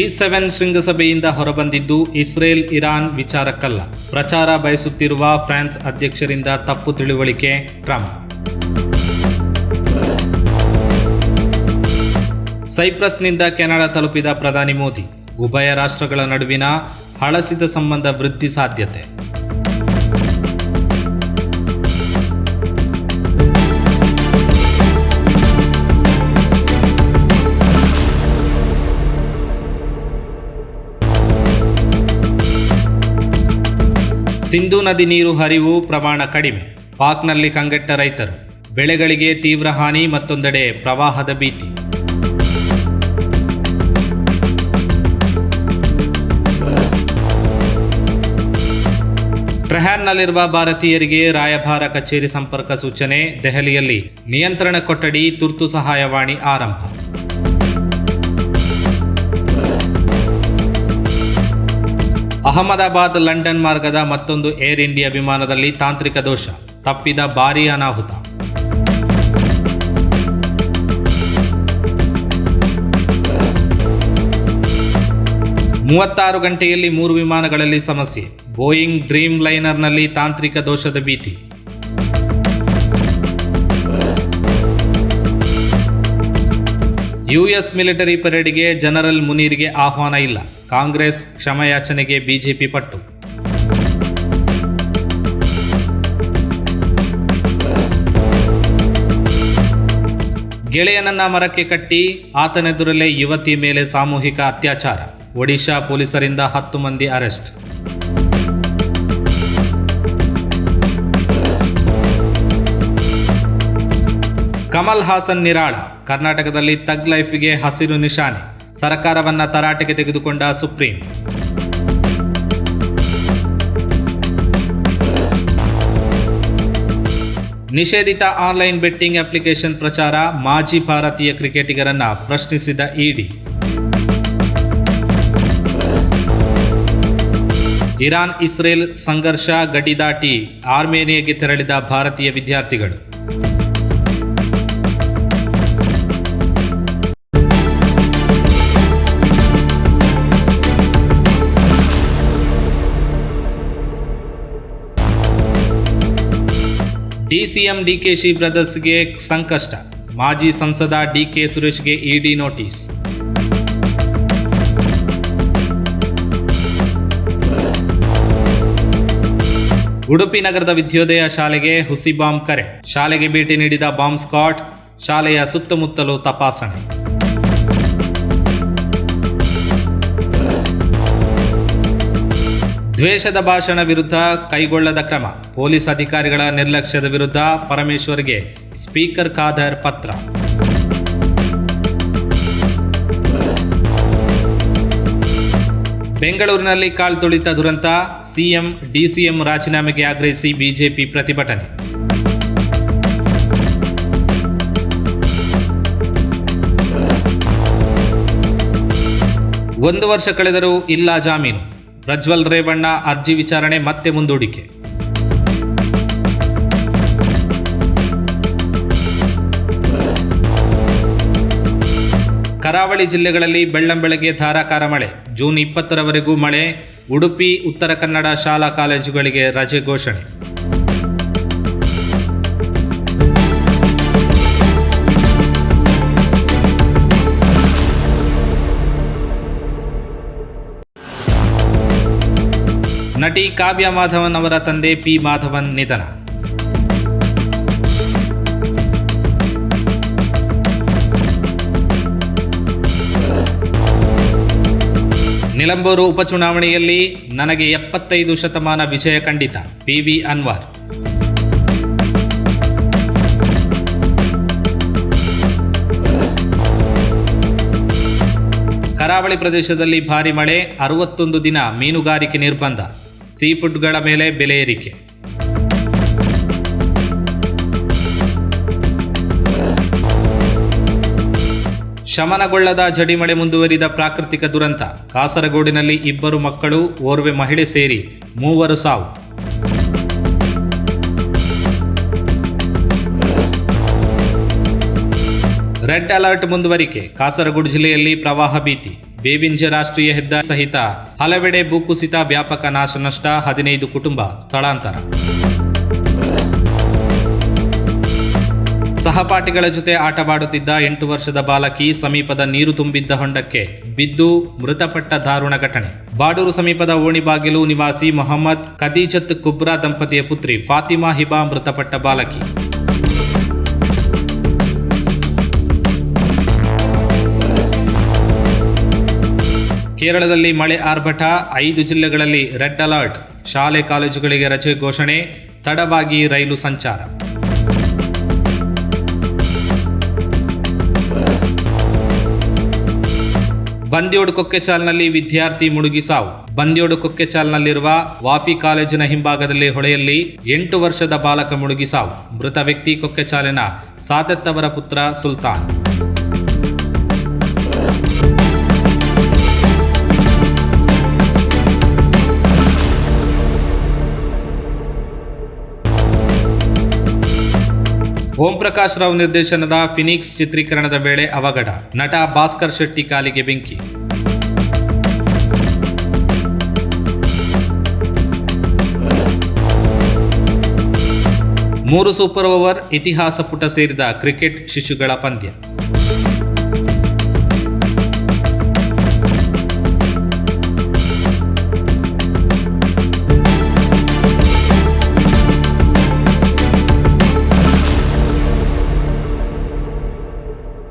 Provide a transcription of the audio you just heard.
G seven ಶೃಂಗಸಭೆಯಿಂದ ಹೊರಬಂದಿದ್ದು Israel Iran ವಿಚಾರಕ್ಕಲ್ಲ. ಪ್ರಚಾರ ಬಯಸುತ್ತಿರುವ ಫ್ರಾನ್ಸ್ ಅಧ್ಯಕ್ಷರಿಂದ ತಪ್ಪು ತಿಳುವಳಿಕೆ ಟ್ರಂಪ್. ಸೈಪ್ರಸ್ನಿಂದ ಕೆನಡಾ ತಲುಪಿದ ಪ್ರಧಾನಿ ಮೋದಿ, ಉಭಯ ರಾಷ್ಟ್ರಗಳ ನಡುವಿನ ಹಳಸಿದ ಸಂಬಂಧ ವೃದ್ಧಿ ಸಾಧ್ಯತೆ. ಸಿಂಧೂ ನದಿ ನೀರು ಹರಿವು ಪ್ರಮಾಣ ಕಡಿಮೆ. ಪಾಕ್ನಲ್ಲಿ ಕಂಗೆಟ್ಟ ರೈತರು. ಬೆಳೆಗಳಿಗೆ ತೀವ್ರ ಹಾನಿ ಮತ್ತೊಂದೆಡೆ ಪ್ರವಾಹದ ಭೀತಿ. ಟ್ರೆಹಾನ್ನಲ್ಲಿರುವ ಭಾರತೀಯರಿಗೆ ರಾಯಭಾರ ಕಚೇರಿ ಸಂಪರ್ಕ ಸೂಚನೆ, ದೆಹಲಿಯಲ್ಲಿ ನಿಯಂತ್ರಣ ಕೊಠಡಿ ತುರ್ತು ಸಹಾಯವಾಣಿ ಆರಂಭ. ಅಹಮದಾಬಾದ್ ಲಂಡನ್ ಮಾರ್ಗದ ಮತ್ತೊಂದು ಏರ್ ಇಂಡಿಯಾ ವಿಮಾನದಲ್ಲಿ ತಾಂತ್ರಿಕ ದೋಷ, ತಪ್ಪಿದ ಭಾರೀ ಅನಾಹುತ. ಮೂವತ್ತಾರು ಗಂಟೆಯಲ್ಲಿ ಮೂರು ವಿಮಾನಗಳಲ್ಲಿ ಸಮಸ್ಯೆ, ಬೋಯಿಂಗ್ ಡ್ರೀಮ್ ಲೈನರ್ನಲ್ಲಿ ತಾಂತ್ರಿಕ ದೋಷದ ಭೀತಿ. ಯುಎಸ್ ಮಿಲಿಟರಿ ಪರೇಡ್ಗೆ ಜನರಲ್ ಮುನೀರ್ಗೆ ಆಹ್ವಾನ ಇಲ್ಲ. ಕಾಂಗ್ರೆಸ್ ಕ್ಷಮಯಾಚನೆಗೆ ಬಿಜೆಪಿ ಪಟ್ಟು. ಗೆಳೆಯನನ್ನ ಮರಕ್ಕೆ ಕಟ್ಟಿ ಆತನೆದುರಲ್ಲೇ ಯುವತಿ ಮೇಲೆ ಸಾಮೂಹಿಕ ಅತ್ಯಾಚಾರ. ಒಡಿಶಾ ಪೊಲೀಸರಿಂದ ಹತ್ತು ಮಂದಿ ಅರೆಸ್ಟ್. ಕಮಲ್ ಹಾಸನ್ ನಿರಾಳ. ಕರ್ನಾಟಕದಲ್ಲಿ ತಗ್ ಲೈಫ್ಗೆ ಹಸಿರು ನಿಶಾನೆ. ಸರ್ಕಾರವನ್ನ ತರಾಟೆಗೆ ತೆಗೆದುಕೊಂಡ ಸುಪ್ರೀಂ. ನಿಷೇಧಿತ ಆನ್ಲೈನ್ ಬೆಟ್ಟಿಂಗ್ ಅಪ್ಲಿಕೇಶನ್ ಪ್ರಚಾರ ಮಾಜಿ ಭಾರತೀಯ ಕ್ರಿಕೆಟಿಗರನ್ನ ಪ್ರಶ್ನಿಸಿದ ಇಡಿ. ಇರಾನ್ ಇಸ್ರೇಲ್ ಸಂಘರ್ಷ ಗಡಿ ದಾಟಿ ಆರ್ಮೇನಿಯಾಗೆ ತೆರಳಿದ ಭಾರತೀಯ ವಿದ್ಯಾರ್ಥಿಗಳು. ಡಿಸಿಎಂ ಡಿಕೆಶಿ ಬ್ರದರ್ಸ್ಗೆ ಸಂಕಷ್ಟ. ಮಾಜಿ ಸಂಸದ ಡಿಕೆ ಸುರೇಶ್ಗೆ ಇಡಿ ನೋಟಿಸ್. ಉಡುಪಿ ನಗರದ ವಿದ್ಯೋದಯ ಶಾಲೆಗೆ ಹುಸಿ ಬಾಂಬ್ ಕರೆ. ಶಾಲೆಗೆ ಭೇಟಿ ನೀಡಿದ ಬಾಂಬ್ ಸ್ಕಾಟ್ ಶಾಲೆಯ ಸುತ್ತಮುತ್ತಲು ತಪಾಸಣೆ. ದ್ವೇಷದ ಭಾಷಣ ವಿರುದ್ಧ ಕೈಗೊಳ್ಳದ ಕ್ರಮ. ಪೊಲೀಸ್ ಅಧಿಕಾರಿಗಳ ನಿರ್ಲಕ್ಷ್ಯದ ವಿರುದ್ಧ ಪರಮೇಶ್ವರ್ಗೆ ಸ್ಪೀಕರ್ ಖಾದರ್ ಪತ್ರ. ಬೆಂಗಳೂರಿನಲ್ಲಿ ಕಾಲ್ತುಳಿತ ದುರಂತ. ಸಿಎಂ, ಡಿಸಿಎಂ ರಾಜೀನಾಮೆಗೆ ಆಗ್ರಹಿಸಿ ಬಿಜೆಪಿ ಪ್ರತಿಭಟನೆ. ಒಂದು ವರ್ಷ ಕಳೆದರೂ ಇಲ್ಲ ಜಾಮೀನು. ಪ್ರಜ್ವಲ್ ರೇವಣ್ಣ ಅರ್ಜಿ ವಿಚಾರಣೆ ಮತ್ತೆ ಮುಂದೂಡಿಕೆ. ಕರಾವಳಿ ಜಿಲ್ಲೆಗಳಲ್ಲಿ ಬೆಳ್ಳಂಬೆಳಗ್ಗೆ ಧಾರಾಕಾರ ಮಳೆ. ಜೂನ್ ಇಪ್ಪತ್ತರವರೆಗೂ ಮಳೆ. ಉಡುಪಿ, ಉತ್ತರ ಕನ್ನಡ ಶಾಲಾ ಕಾಲೇಜುಗಳಿಗೆ ರಜೆ ಘೋಷಣೆ. ನಟಿ ಕಾವ್ಯ ಮಾಧವನ್ ಅವರ ತಂದೆ ಪಿ ಮಾಧವನ್ ನಿಧನ. ನಿಲಂಬೂರು ಉಪಚುನಾವಣೆಯಲ್ಲಿ ನನಗೆ ಎಪ್ಪತ್ತೈದು ಶತಮಾನ ವಿಜಯ ಖಂಡಿತ ಪಿವಿ ಅನ್ವರ್. ಕರಾವಳಿ ಪ್ರದೇಶದಲ್ಲಿ ಭಾರಿ ಮಳೆ, ಅರವತ್ತೊಂದು ದಿನ ಮೀನುಗಾರಿಕೆ ನಿರ್ಬಂಧ. ಸೀ ಫುಡ್ಗಳ ಮೇಲೆ ಬೆಲೆ ಏರಿಕೆ. ಶಮನಗೊಳ್ಳದ ಜಡಿಮಳೆ ಮುಂದುವರಿದ ಪ್ರಾಕೃತಿಕ ದುರಂತ. ಕಾಸರಗೋಡಿನಲ್ಲಿ ಇಬ್ಬರು ಮಕ್ಕಳು, ಓರ್ವೆ ಮಹಿಳೆ ಸೇರಿ ಮೂವರು ಸಾವು. ರೆಡ್ ಅಲರ್ಟ್ ಮುಂದುವರಿಕೆ. ಕಾಸರಗೋಡು ಜಿಲ್ಲೆಯಲ್ಲಿ ಪ್ರವಾಹ ಭೀತಿ. ಬೇವಿಂಜ ರಾಷ್ಟ್ರೀಯ ಹೆದ್ದಾರಿ ಸಹಿತ ಹಲವೆಡೆ ಭೂಕುಸಿತ, ವ್ಯಾಪಕ ನಾಶ ನಷ್ಟ, ಹದಿನೈದು ಕುಟುಂಬ ಸ್ಥಳಾಂತರ. ಸಹಪಾಠಿಗಳ ಜೊತೆ ಆಟವಾಡುತ್ತಿದ್ದ ಎಂಟು ವರ್ಷದ ಬಾಲಕಿ ಸಮೀಪದ ನೀರು ತುಂಬಿದ್ದ ಹೊಂಡಕ್ಕೆ ಬಿದ್ದು ಮೃತಪಟ್ಟ ದಾರುಣ ಘಟನೆ. ಬಾಡೂರು ಸಮೀಪದ ಓಣಿಬಾಗಿಲು ನಿವಾಸಿ ಮೊಹಮ್ಮದ್ ಖದೀಜತ್ ಕುಬ್ರಾ ದಂಪತಿಯ ಪುತ್ರಿ ಫಾತಿಮಾ ಹಿಬಾ ಮೃತಪಟ್ಟ ಬಾಲಕಿ. ಕೇರಳದಲ್ಲಿ ಮಳೆ ಆರ್ಭಟ, ಐದು ಜಿಲ್ಲೆಗಳಲ್ಲಿ ರೆಡ್ ಅಲರ್ಟ್, ಶಾಲೆ ಕಾಲೇಜುಗಳಿಗೆ ರಜೆ ಘೋಷಣೆ, ತಡವಾಗಿ ರೈಲು ಸಂಚಾರ. ಬಂದ್ಯೋಡು ಕೊಕ್ಕೆಚಾಲ್ನಲ್ಲಿ ವಿದ್ಯಾರ್ಥಿ ಮುಳುಗಿ ಸಾವು. ಬಂದ್ಯೋಡು ಕೊಕ್ಕೆಚಾಲ್ನಲ್ಲಿರುವ ವಾಫಿ ಕಾಲೇಜಿನ ಹಿಂಭಾಗದಲ್ಲಿ ಹೊಳೆಯಲ್ಲಿ ಎಂಟು ವರ್ಷದ ಬಾಲಕ ಮುಳುಗಿ ಸಾವು. ಮೃತ ವ್ಯಕ್ತಿ ಕೊಕ್ಕೆಚಾಲಿನ ಸಾದತ್ತವರ ಪುತ್ರ ಸುಲ್ತಾನ್. ಓಂ ಪ್ರಕಾಶ್ ರಾವ್ ನಿರ್ದೇಶನದ ಫಿನಿಕ್ಸ್ ಚಿತ್ರೀಕರಣದ ವೇಳೆ ಅವಘಡ. ನಟ ಭಾಸ್ಕರ್ ಶೆಟ್ಟಿ ಕಾಲಿಗೆ ಬೆಂಕಿ. ಮೂರು ಸೂಪರ್ ಓವರ್ ಇತಿಹಾಸ ಪುಟ ಸೇರಿದ ಕ್ರಿಕೆಟ್ ಶಿಶುಗಳ ಪಂದ್ಯ.